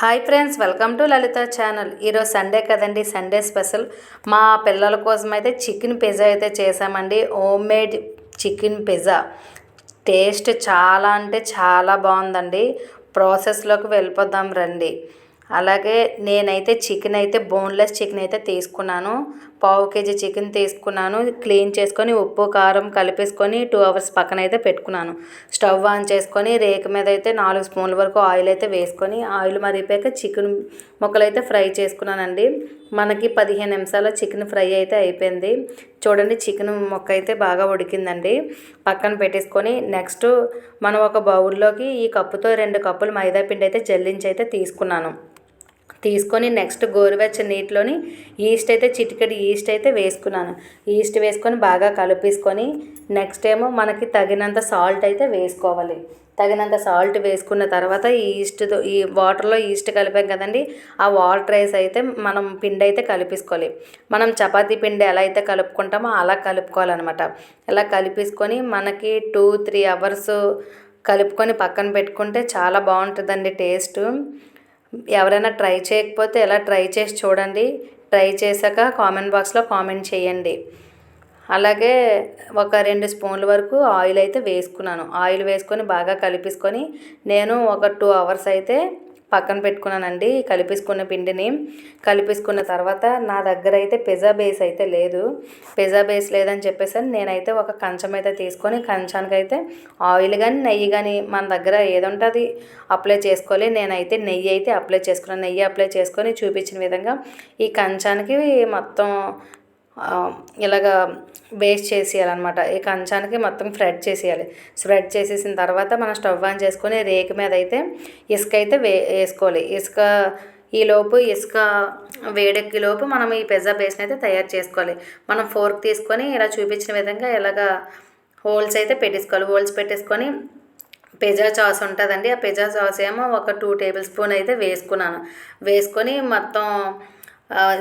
Hi friends welcome to Lalitha channel. ఈరోజు Sunday కదండి Sunday special. మా పిల్లల కోసం అయితే చికెన్ పిజ్జా అయితే చేసామండి home made chicken pizza. Taste చాలా అంటే చాలా బాగుందండి. ప్రాసెస్లోకి వెళ్ళిపోదాం రండి. అలాగే నేనైతే చికెన్ అయితే బోన్లెస్ చికెన్ అయితే తీసుకున్నాను. పావు కేజీ చికెన్ తీసుకున్నాను. క్లీన్ చేసుకొని ఉప్పు కారం కలిపేసుకొని టూ అవర్స్ పక్కన అయితే పెట్టుకున్నాను. స్టవ్ ఆన్ చేసుకొని రేకు మీద అయితే నాలుగు స్పూన్ల వరకు ఆయిల్ అయితే వేసుకొని ఆయిల్ మరిగిపోయాక చికెన్ ముక్కలు అయితే ఫ్రై చేసుకున్నానండి. మనకి పదిహేను నిమిషాల చికెన్ ఫ్రై అయితే అయిపోయింది. చూడండి చికెన్ మొక్క అయితే బాగా ఉడికిందండి. పక్కన పెట్టేసుకొని నెక్స్ట్ మనం ఒక బౌల్లోకి ఈ కప్పుతో రెండు కప్పులు మైదా పిండి అయితే జల్లించి అయితే తీసుకున్నాను. తీసుకొని నెక్స్ట్ గోరువెచ్చ నీటిలోని ఈస్ట్ అయితే చిటికెడు ఈస్ట్ అయితే వేసుకున్నాను. ఈస్ట్ వేసుకొని బాగా కలిపేసుకొని నెక్స్ట్ ఏమో మనకి తగినంత సాల్ట్ అయితే వేసుకోవాలి. తగినంత సాల్ట్ వేసుకున్న తర్వాత ఈ ఈస్ట్తో ఈ వాటర్లో ఈస్ట్ కలిపాం కదండి ఆ వాటర్ రైస్ అయితే మనం పిండి అయితే కలిపేసుకోవాలి. మనం చపాతీ పిండి ఎలా అయితే కలుపుకుంటామో అలా కలుపుకోవాలన్నమాట. ఇలా కలిపేసుకొని మనకి టూ త్రీ అవర్స్ కలుపుకొని పక్కన పెట్టుకుంటే చాలా బాగుంటుందండి టేస్ట్. ఎవరైనా ట్రై చేయకపోతే ఎలా ట్రై చేసి చూడండి. ట్రై చేశాక కామెంట్ బాక్స్లో కామెంట్ చేయండి. అలాగే ఒక రెండు స్పూన్ల వరకు ఆయిల్ అయితే వేసుకున్నాను. ఆయిల్ వేసుకొని బాగా కలిపేసుకొని నేను ఒక టూ అవర్స్ అయితే పక్కన పెట్టుకున్నానండి కలిపేసుకున్న పిండిని. కలిపేసుకున్న తర్వాత నా దగ్గర అయితే పిజ్జా బేస్ అయితే లేదు. పిజ్జా బేస్ లేదని చెప్పేసి నేనైతే ఒక కంచం అయితే తీసుకొని కంచానికి అయితే ఆయిల్ కానీ నెయ్యి కానీ మన దగ్గర ఏదుంటుంది అప్లై చేసుకోవాలి నేనైతే నెయ్యి అయితే అప్లై చేసుకున్నాను నెయ్యి అప్లై చేసుకొని చూపించిన విధంగా ఈ కంచానికి మొత్తం ఇలాగ బేస్ చేసేయాలన్నమాట. ఈ కంచానికి మొత్తం స్ప్రెడ్ చేసేయాలి. స్ప్రెడ్ చేసేసిన తర్వాత మనం స్టవ్ ఆన్ చేసుకొని రేకు మీద అయితే ఇసుక అయితే వే వేసుకోవాలి. ఇసుక ఈలోపు ఇసుక వేడెక్కి లోపు మనం ఈ పిజ్జా బేస్ని అయితే తయారు చేసుకోవాలి. మనం ఫోర్క్ తీసుకొని ఇలా చూపించిన విధంగా ఇలాగ హోల్స్ అయితే పెట్టేసుకోవాలి. హోల్స్ పెట్టేసుకొని పిజ్జా సాస్ ఉంటుందండి. ఆ పిజ్జా సాస్ ఏమో ఒక టూ టేబుల్ స్పూన్ అయితే వేసుకున్నాను. వేసుకొని మొత్తం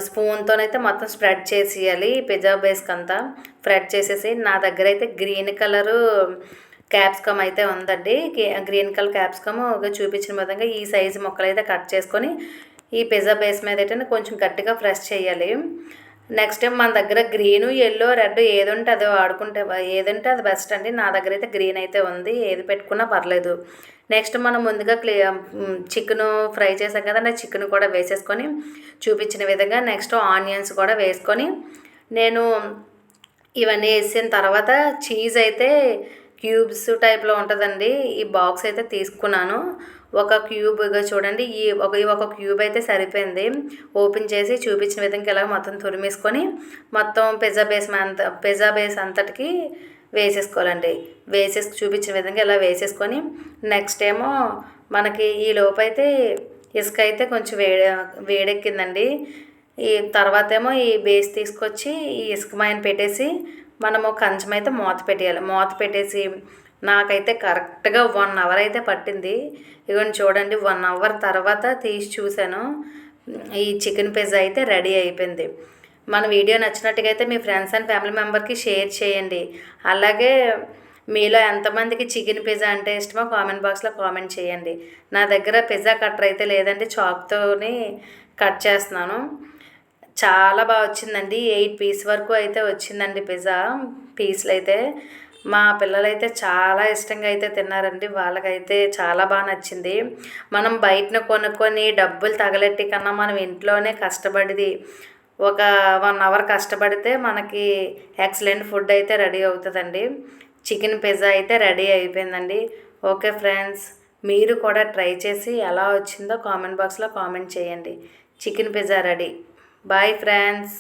స్పూన్తోనైతే మొత్తం స్ప్రెడ్ చేసేయాలి పిజ్జా బేస్కి అంతా స్ప్రెడ్ చేసేసి నా దగ్గర అయితే గ్రీన్ కలరు క్యాప్సికమ్ అయితే ఉందండి. గ్రీన్ కలర్ క్యాప్సికమ్ చూపించిన విధంగా ఈ సైజు మొక్కలు అయితే కట్ చేసుకొని ఈ పిజ్జా బేస్ మీద అయితే కొంచెం గట్టిగా ఫ్రెష్ చేయాలి. నెక్స్ట్ టైం మన దగ్గర గ్రీను ఎల్లో రెడ్ ఏది ఉంటే అది వాడుకుంటే ఏదంటే అది బెస్ట్ అండి. నా దగ్గర అయితే గ్రీన్ అయితే ఉంది ఏది పెట్టుకున్నా పర్లేదు. నెక్స్ట్ మనం ముందుగా క్లీ చికెన్ ఫ్రై చేసాం కదా చికెన్ కూడా వేసేసుకొని చూపించిన విధంగా నెక్స్ట్ ఆనియన్స్ కూడా వేసుకొని నేను ఇవన్నీ వేసిన తర్వాత చీజ్ అయితే క్యూబ్స్ టైప్లో ఉంటుందండి. ఈ బాక్స్ అయితే తీసుకున్నాను. ఒక క్యూబ్గా చూడండి. ఈ ఒక ఒక క్యూబ్ అయితే సరిపోయింది. ఓపెన్ చేసి చూపించిన విధంగా ఇలా మొత్తం తురిమేసుకొని మొత్తం పిజ్జా బేస్ అంత పిజ్జా బేస్ అంతటికి వేసేసుకోవాలండి. వేసేసి చూపించిన విధంగా ఇలా వేసేసుకొని నెక్స్ట్ ఏమో మనకి ఈ లోపు అయితే ఇసుక అయితే కొంచెం వేడి వేడెక్కిందండి. ఈ తర్వాత ఏమో ఈ బేస్ తీసుకొచ్చి ఈ ఇసుక మాయన పెట్టేసి మనము కంచం అయితే మూత పెట్టేయాలి. మూత పెట్టేసి నాకైతే కరెక్ట్గా వన్ అవర్ అయితే పట్టింది. ఇవన్నీ చూడండి వన్ అవర్ తర్వాత తీసి చూశాను. ఈ చికెన్ పిజ్జా అయితే రెడీ అయిపోయింది. మన వీడియో నచ్చినట్టుగా అయితే మీ ఫ్రెండ్స్ అండ్ ఫ్యామిలీ మెంబర్కి షేర్ చేయండి. అలాగే మీలో ఎంతమందికి చికెన్ పిజ్జా అంటే ఇష్టమో కామెంట్ బాక్స్లో కామెంట్ చేయండి. నా దగ్గర పిజ్జా కట్టర్ అయితే లేదండి చాక్తోని కట్ చేస్తున్నాను. చాలా బాగా వచ్చిందండి ఎయిట్ పీస్ వరకు అయితే వచ్చిందండి పిజ్జా. పీస్లు అయితే మా పిల్లలైతే చాలా ఇష్టంగా అయితే తిన్నారండి వాళ్ళకైతే చాలా బాగా నచ్చింది. మనం బయటను కొనుక్కొని డబ్బులు తగలెట్టి కన్నా మనం ఇంట్లోనే కష్టపడిది ఒక వన్ అవర్ కష్టపడితే మనకి ఎక్సలెంట్ ఫుడ్ అయితే రెడీ అవుతుందండి. చికెన్ పిజ్జా అయితే రెడీ అయిపోయిందండి. ఓకే ఫ్రెండ్స్ మీరు కూడా ట్రై చేసి ఎలా వచ్చిందో కామెంట్ బాక్స్లో కామెంట్ చేయండి. Chicken pizza ready. Bye friends.